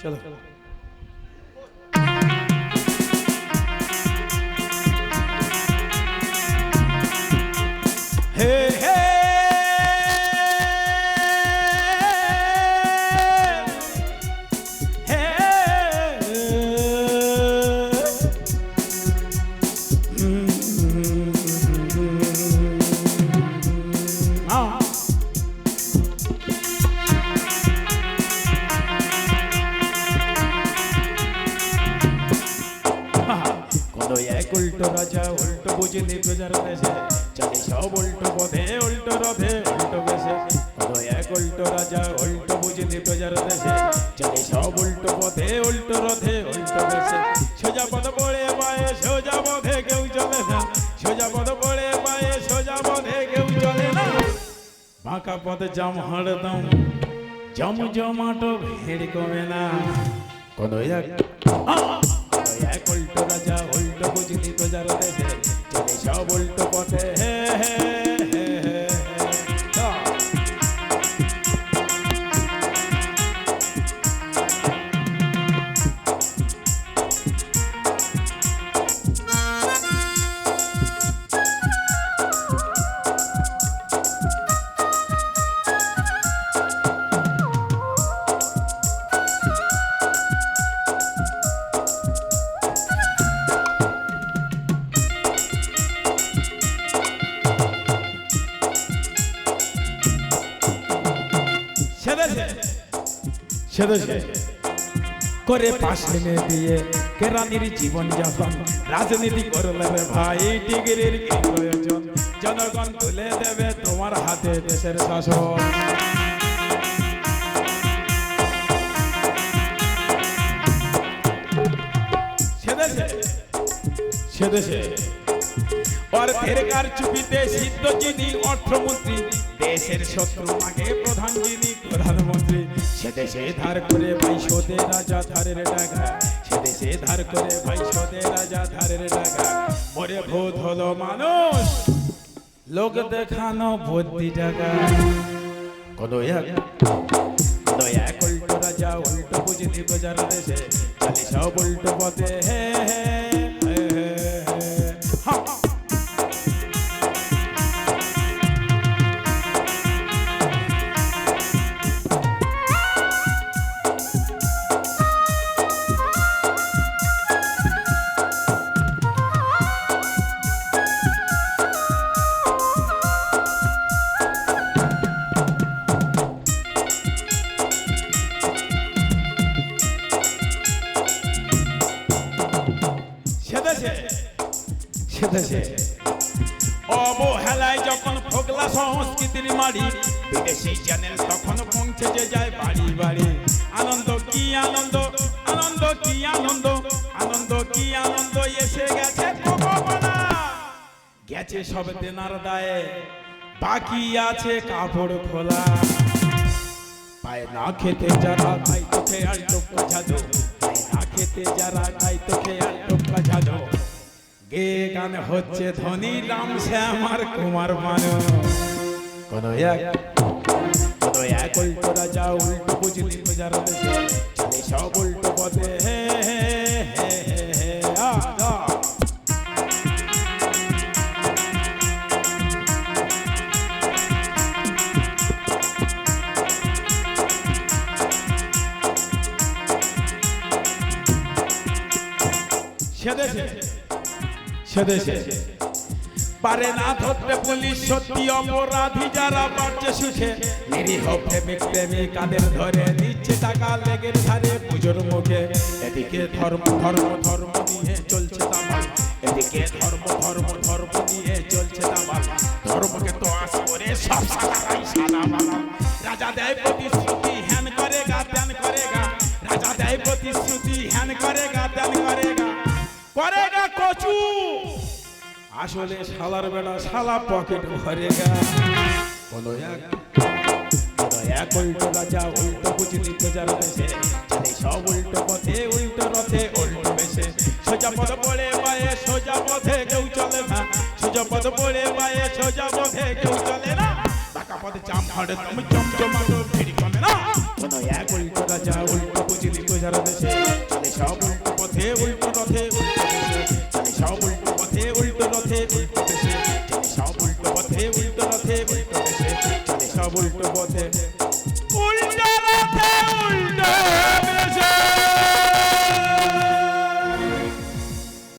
চলো হে উল্টো রাজা, উল্টো বুঝিনি প্রজার দেশে। চলে সব উল্টো পথে, উল্টো রথে, উল্টো বেশে। এক উল্টো রাজা, উল্টো বুঝিনি প্রজার দেশে। চলে সব উল্টো পথে, উল্টো রথে, উল্টো বেশে। সোজা পথ পড়ে পায়ে, সোজা পথে কেউ চলে না। সোজা পথ পড়ে পায়ে, সোজা পথে কেউ চলে না। বাঁকা পথে জাম হাড়দম জম জমাটো ভিড় কমে না। এক এক উল্টো রাজা উল্টো বুঝলি প্রজার সব উল্টো পথে। হ্যাঁ হ্যাঁ করে পাশে মেয়ে দিয়ে কেরানির জীবন যাপন? রাজনীতি করলে ভাই, ডিগ্রির কি প্রয়োজন? জনগণ তুলে দেবে তোমার হাতে দেশের শাসন। দেশের শত্রু আগে প্রধান যিনি, প্রধানমন্ত্রী। দেশে ধার করে ভাই রাজা ধারের টাকা সে ধার করে ভাই রাজা ধারের টাকা মরে ভূত হলো মানুষ, লোক দেখানো বুদ্ধি টাকা কোন এক উল্টো রাজা উল্টো বুঝলি প্রজার দেশে। সব উল্টো পথে, হে হে। সেদেশে অবহেলায় যখন ফোগলা সংস্কৃতির মারি বিদেশি চ্যানেল তখন পৌঁছে যে যায় বাড়ি বাড়ি। আনন্দ কি আনন্দ? আনন্দ কি আনন্দ? আনন্দ কি আনন্দ? এসে গেছে গেছে সব দেনার দায়ে, বাকি আছে কাপড় খোলা। পায় না খেতে যারা খাই তোকে আর টোকা ঝাঁঝো না খেতে যারা খাই টোকা ঝাঁঝো গে গান হচ্ছে ধনী রাম শ্যাম আর কুমার মানো কোন এক কোন এক উল্টো রাজা, উল্টো বুঝলি প্রজার দেশে। সব উল্টো পথে হে হে হে সেদেশে পারে না ধরতে পুলিশ, সত্যি অপরাধী যারা বাড়ছে সুখে নিরীহ প্রেমিক, প্রেমিকাদের ধরে দিচ্ছে টাকা, লেগের ধারে পুজোর মুখে। এদিকে ধর্ম ধর্ম ধর্ম নিয়ে চলছে তামাল। এদিকে ধর্ম ধর্ম ধর্ম নিয়ে চলছে তামাল। ধর্মকে তো আস করে সব সালারাই সাদা রাজা দেয় প্রতিশ্রুতি, হ্যান করে গা, ত্যান করে গা। রাজা দেয় প্রতিশ্রুতি, হ্যান করে গা, ত্যান করে গা। করে গা কচু। আসলে শালার বেড়া শালা পকেট ভরে রাজা, উল্টো সব উল্টো পথে, উল্টো রথে উল্টো বেশে সোজা পড়ে পায়ে, সোজা পথে কেউ চলে না। সোজা পথ পড়ে পায়ে, সোজা পথে কেউ চলে না। বাঁকা পথে চাম ফাড়ে তুমি কমে না। কোনো এক, উল্টো রাজা, উল্টো বুঝলি দেশে। চলে সব পথে সব উল্টো পথে উল্টো পথে উল্টো